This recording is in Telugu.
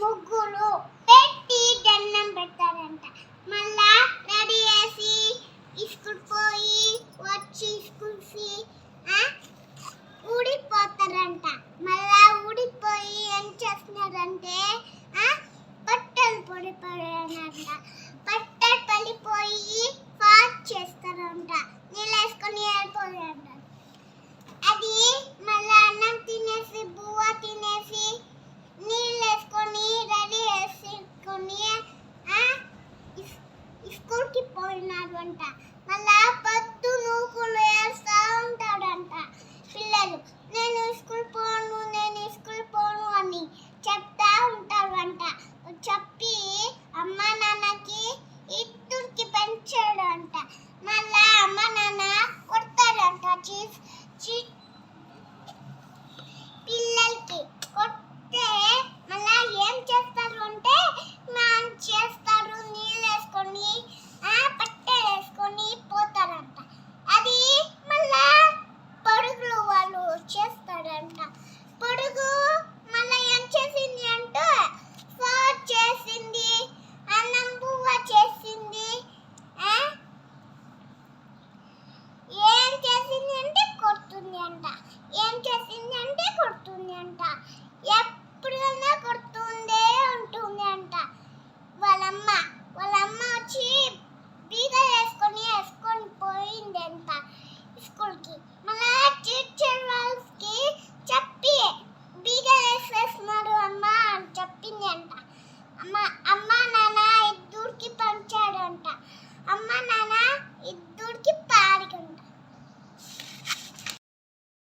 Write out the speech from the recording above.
ముగ్గురు పెట్టి దండం పెట్టారంట మళ్ళా రెడీ చేసి స్కూల్ పోయి వచ్చి స్కూల్ ఊడిపోతారంట. మళ్ళా ఊడిపోయి ఏం చేస్తున్నారంటే బట్టలు పొడిపోయారంట పోయినటువంటి మళ్ళా కొడుతుంది అంట ఏం చేసింది అంటే కొడుతుంది అంట ఎప్పుడైనా కొడుతుందే ఉంటుంది అంట వాళ్ళమ్మ వాళ్ళమ్మ వచ్చి బీద వేసుకొని వేసుకొని పోయిందంట స్కూల్కి. మళ్ళా టీచర్ వాళ్ళకి చెప్పి బీగ వేసేస్తున్నారు అమ్మ అని చెప్పింది అంట అమ్మ అమ్మ నా